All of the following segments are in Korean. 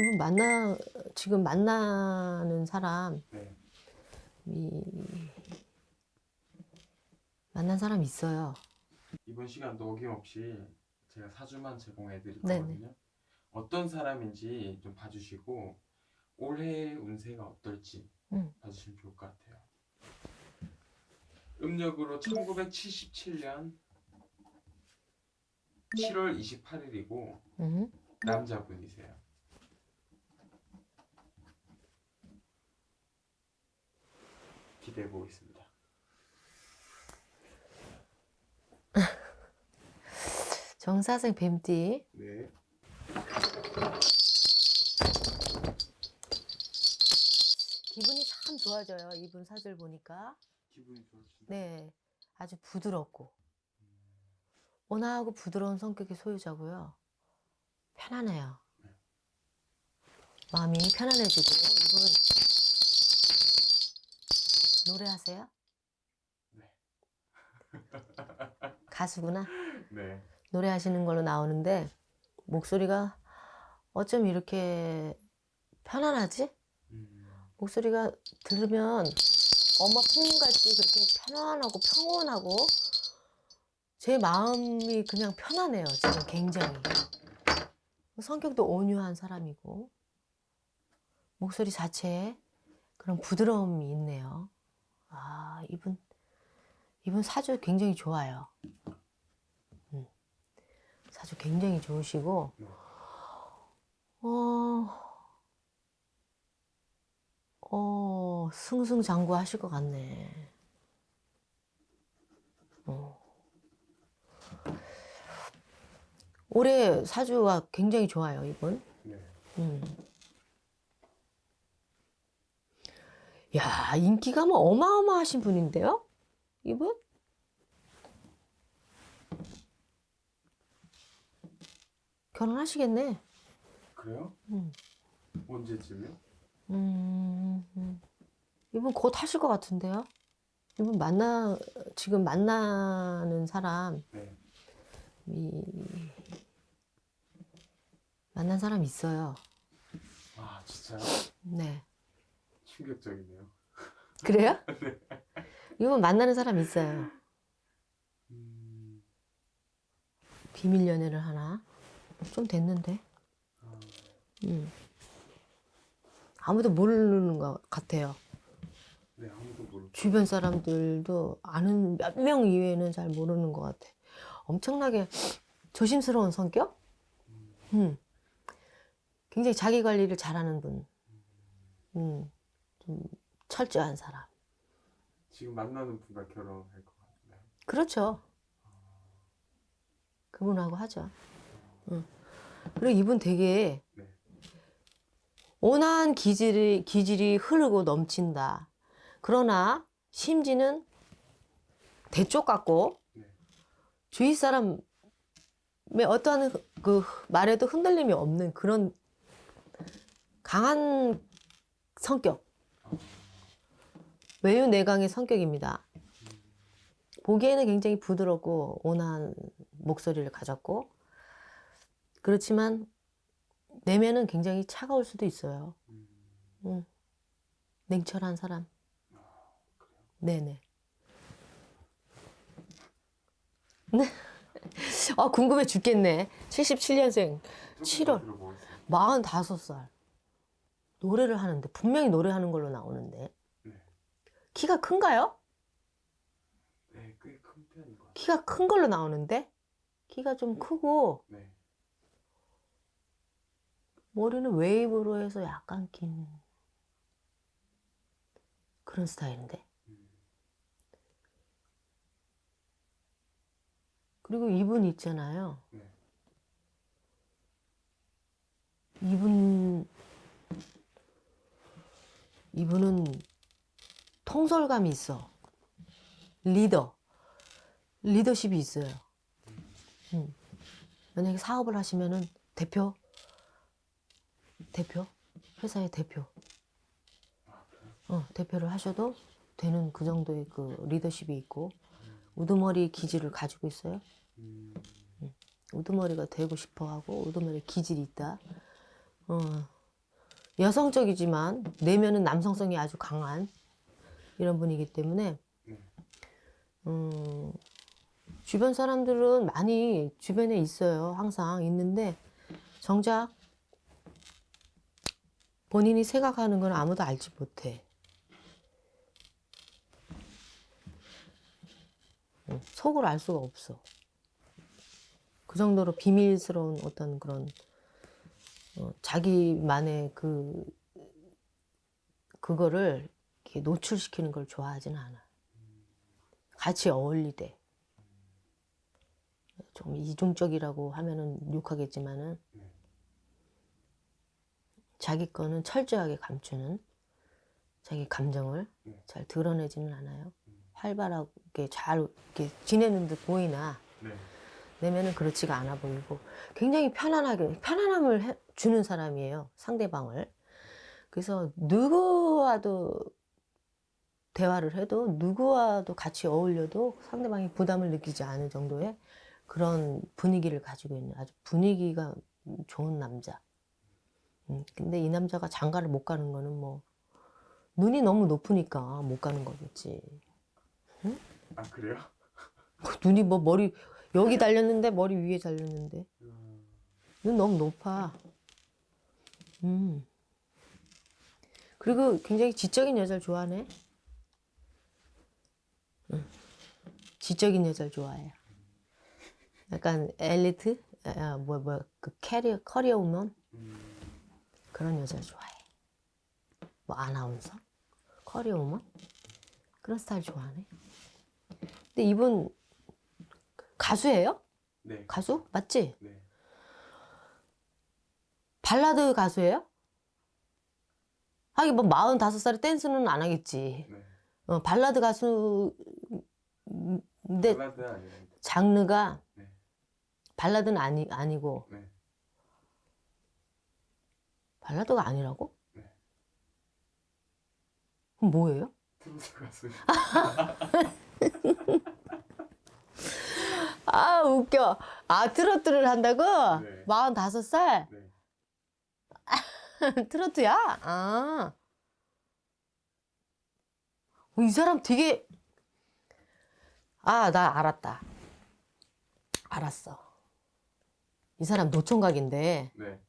이분 만나 지금 만나는 사람이 네. 만난 사람 있어요. 이번 시간도 어김없이 제가 사주만 제공해 드릴 네네. 거거든요. 어떤 사람인지 좀 봐주시고 올해 운세가 어떨지 음. 봐주시면 좋을 것 같아요. 음력으로 1977년 7월 28일이고 음. 남자분이세요. 기대해 보겠습니다. 정사생 뱀띠. 네. 기분이 참 좋아져요. 이분 사주를 보니까. 기분이 좋으신가요? 네. 아주 부드럽고 온화하고 부드러운 성격의 소유자고요. 편안해요. 마음이 편안해지고 이분 노래하세요? 네. 가수구나. 네. 노래하시는 걸로 나오는데 목소리가 어쩜 이렇게 편안하지? 음, 목소리가 들으면 엄마 품같이 그렇게 편안하고 평온하고 제 마음이 그냥 편안해요. 지금 굉장히. 성격도 온유한 사람이고 목소리 자체에 그런 부드러움이 있네요. 아, 이분 이분 사주 굉장히 좋아요. 음. 사주 굉장히 좋으시고 네. 어, 어, 승승장구 하실 것 같네. 어. 올해 사주가 굉장히 좋아요, 이분. 네. 음. 야, 인기가 뭐 어마어마하신 분인데요? 이분? 결혼하시겠네. 그래요? 음. 언제쯤요? 음, 음. 이분 곧 하실 것 같은데요? 이분 만나, 지금 만나는 사람이, 네. 만난 사람 있어요. 아 진짜요? 네. 충격적이네요. 그래요? 이분 만나는 사람 있어요. 음, 비밀 연애를 하나? 좀 됐는데. 아, 음. 아무도 모르는 것 같아요. 네 아무도 모르고. 주변 사람들도 아는 몇 명 이외에는 잘 모르는 것 같아. 엄청나게 조심스러운 성격? 음. 굉장히 자기 관리를 잘하는 분. 음. 좀 철저한 사람. 지금 만나는 분과 결혼할 것 같나요? 그렇죠. 그분하고 하죠. 응. 그리고 이분 되게 네. 온화한 기질이, 기질이 흐르고 넘친다. 그러나 심지는 대쪽 같고 네. 주위 사람의 어떠한 그 말에도 흔들림이 없는 그런 강한 성격. 외유 내강의 성격입니다. 보기에는 굉장히 부드럽고 온화한 목소리를 가졌고 그렇지만 내면은 굉장히 차가울 수도 있어요. 음, 응. 냉철한 사람. 네네. 네. 아, 궁금해 죽겠네. 77년생, 조금 7월. 더 들어보겠습니다. 45살. 노래를 하는데, 분명히 노래하는 걸로 나오는데. 네. 키가 큰가요? 네, 꽤 큰 편인 것 같아요. 키가 큰 걸로 나오는데? 키가 좀 크고, 네. 머리는 웨이브로 해서 약간 긴 그런 스타일인데. 음, 그리고 이분 있잖아요. 네. 이분, 이분은 통솔감이 있어. 리더. 리더십이 있어요. 음. 만약에 사업을 하시면은 대표, 대표, 회사의 대표? 어, 대표를 하셔도 되는 그 정도의 그 리더십이 있고, 우두머리 기질을 가지고 있어요. 음, 우두머리가 되고 싶어 하고, 우두머리 기질이 있다. 어, 여성적이지만 내면은 남성성이 아주 강한 이런 분이기 때문에 네. 음, 주변 사람들은 많이 주변에 있어요. 항상 있는데 정작 본인이 생각하는 건 아무도 알지 못해. 음, 속을 알 수가 없어. 그 정도로 비밀스러운 어떤 그런 어, 자기만의 그 그거를 노출시키는 걸 좋아하진 않아. 같이 어울리대. 좀 이중적이라고 하면은 욕하겠지만은 네. 자기 거는 철저하게 감추는 자기 감정을 네. 잘 드러내지는 않아요. 음. 활발하게 잘 이렇게 지내는 듯 보이나 네. 내면은 그렇지가 않아 보이고 굉장히 편안하게 편안함을 해- 주는 사람이에요 상대방을 그래서 누구와도 대화를 해도 누구와도 같이 어울려도 상대방이 부담을 느끼지 않을 정도의 그런 분위기를 가지고 있는 아주 분위기가 좋은 남자 음, 근데 이 남자가 장가를 못 가는 거는 뭐 눈이 너무 높으니까 못 가는 거겠지 아 그래요? 그 눈이 뭐 머리 여기 달렸는데 머리 위에 달렸는데 음, 눈 너무 높아. 음. 그리고 굉장히 지적인 여자를 좋아하네. 응. 지적인 여자를 좋아해요. 약간 엘리트, 아, 뭐, 뭐, 그 캐리어, 커리어 우먼 음, 그런 여자를 좋아해. 뭐 아나운서, 커리어 우먼 그런 스타일 좋아하네. 근데 이분 가수예요? 네. 가수 맞지? 네. 발라드 가수예요? 하긴 뭐 45살에 댄스는 안 하겠지. 네. 어, 발라드 가수 근데 발라드 아니에요. 장르가 네. 발라드는 아니 아니고 네. 발라드가 아니라고? 네. 그럼 뭐예요? 트로트 가수. 아 웃겨. 아 트로트를 한다고? 네. 45살? 네. 트로트야? 아. 어, 이 사람 되게 아, 나 알았다. 알았어. 이 사람 노총각인데 네.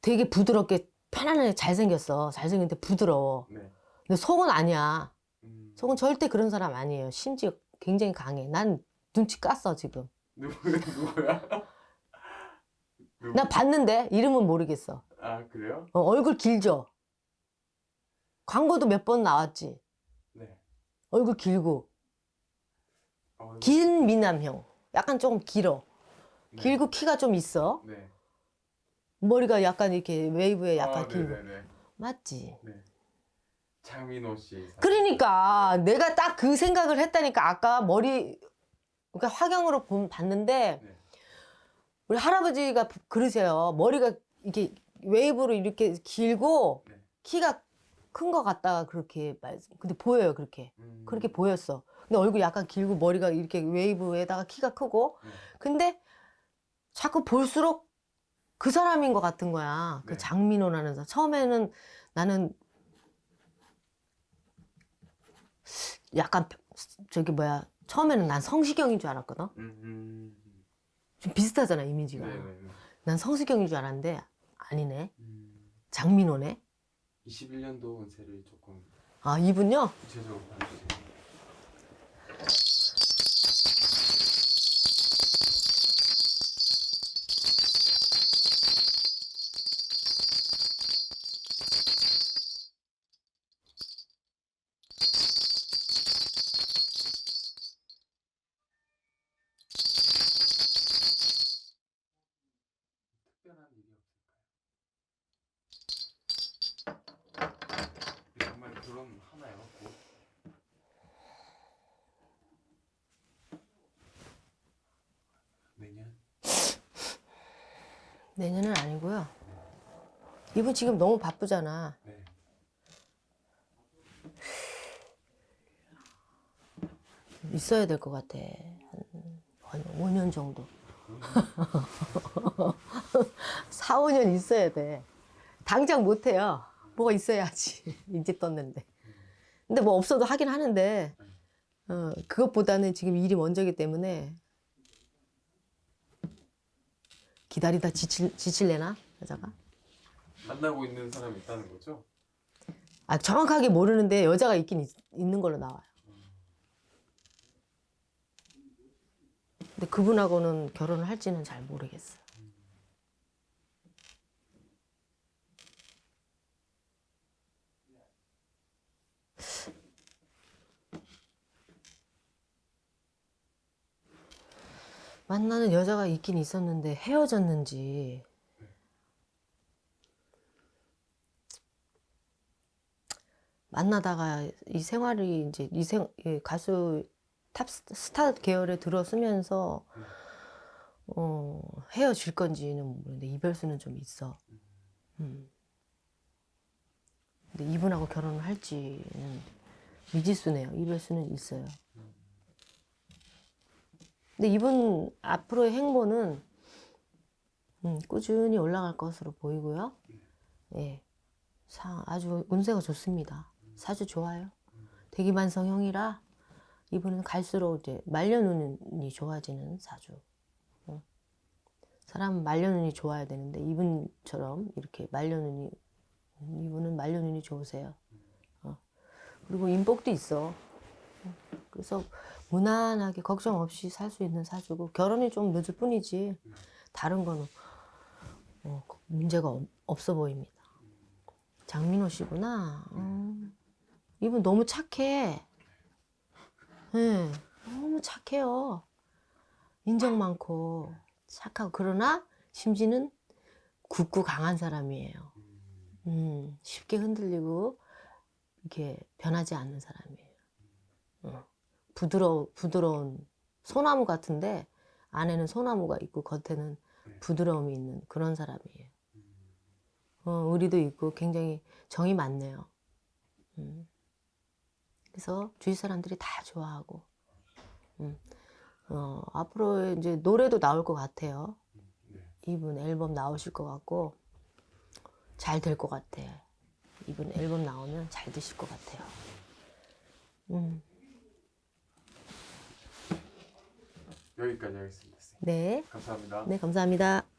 되게 부드럽게 편안하게 잘생겼어. 잘생겼는데 부드러워. 네. 근데 속은 아니야. 음, 속은 절대 그런 사람 아니에요. 심지어 굉장히 강해. 난 눈치 깠어, 지금. 누구 누구야? 누구? 나 봤는데 이름은 모르겠어. 아 그래요? 어, 얼굴 길죠? 광고도 몇 번 나왔지. 네. 얼굴 길고. 어, 긴 미남형. 약간 조금 길어. 네. 길고 키가 좀 있어. 네. 머리가 약간 이렇게 웨이브에 약간 아, 길고. 네네네. 맞지? 네. 장민호 씨. 그러니까 내가 딱 그 생각을 했다니까 아까 머리 그러니까 화경으로 본- 봤는데 네. 우리 할아버지가 그러세요. 머리가 이렇게 웨이브로 이렇게 길고 네. 키가 큰것 같다가 그렇게 말씀. 근데 보여요 그렇게. 음, 그렇게 보였어. 근데 얼굴 약간 길고 머리가 이렇게 웨이브에다가 키가 크고. 네. 근데 자꾸 볼수록 그 사람인 것 같은 거야. 그 네. 장민호라는 사람. 처음에는 나는 약간 저기 뭐야. 처음에는 난 성시경인 줄 알았거든. 음, 음, 좀 비슷하잖아 이미지가. 네 네 네. 난 성시경인 줄 알았는데 아니네. 음, 장민호네. 21년도 운세를 조금 아 이분요? 구체적으로 봐주세요. 내년은 아니고요. 이분 지금 너무 바쁘잖아. 네. 있어야 될 것 같아. 한 5년 정도. 4, 5년 있어야 돼. 당장 못 해요. 뭐가 있어야지. 이제 떴는데. 근데 뭐 없어도 하긴 하는데 어, 그것보다는 지금 일이 먼저기 때문에 기다리다 지칠, 지칠래나 여자가? 만나고 있는 사람이 있다는 거죠? 아 정확하게 모르는데 여자가 있긴 있, 있는 걸로 나와요. 근데 그분하고는 결혼을 할지는 잘 모르겠어요. 만나는 여자가 있긴 있었는데 헤어졌는지 만나다가 이 생활이 이제 이 생, 이 가수 탑 스- 스타 계열에 들어서면서 어, 헤어질 건지는 모르는데 이별수는 좀 있어. 음. 근데 이분하고 결혼을 할지는 미지수네요. 이별수는 있어요. 근데 이분 앞으로의 행보는 음, 꾸준히 올라갈 것으로 보이고요. 예. 사, 아주 운세가 좋습니다. 사주 좋아요. 대기만성형이라 이분은 갈수록 이제 말년운이 좋아지는 사주. 어. 사람은 말년운이 좋아야 되는데 이분처럼 이렇게 말년운이 이분은 말년운이 좋으세요. 어. 그리고 인복도 있어. 어. 그래서 무난하게 걱정 없이 살 수 있는 사주고 결혼이 좀 늦을 뿐이지 다른 거는 어, 문제가 없- 없어 보입니다. 장민호 씨구나. 어. 이분 너무 착해. 예, 너무 착해요. 인정 많고 착하고 그러나 심지는 굳고 강한 사람이에요. 음, 쉽게 흔들리고 이렇게 변하지 않는 사람이에요. 어. 부드러 부드러운 소나무 같은데 안에는 소나무가 있고 겉에는 부드러움이 있는 그런 사람이에요. 어, 의리도 있고 굉장히 정이 많네요. 음. 그래서 주위 사람들이 다 좋아하고, 음. 어, 앞으로 이제 노래도 나올 것 같아요. 네. 이분 앨범 나오실 것 같고, 잘 될 것 같아. 이분 앨범 나오면 잘 되실 것 같아요. 음. 여기까지 하겠습니다. 네. 감사합니다. 네, 감사합니다.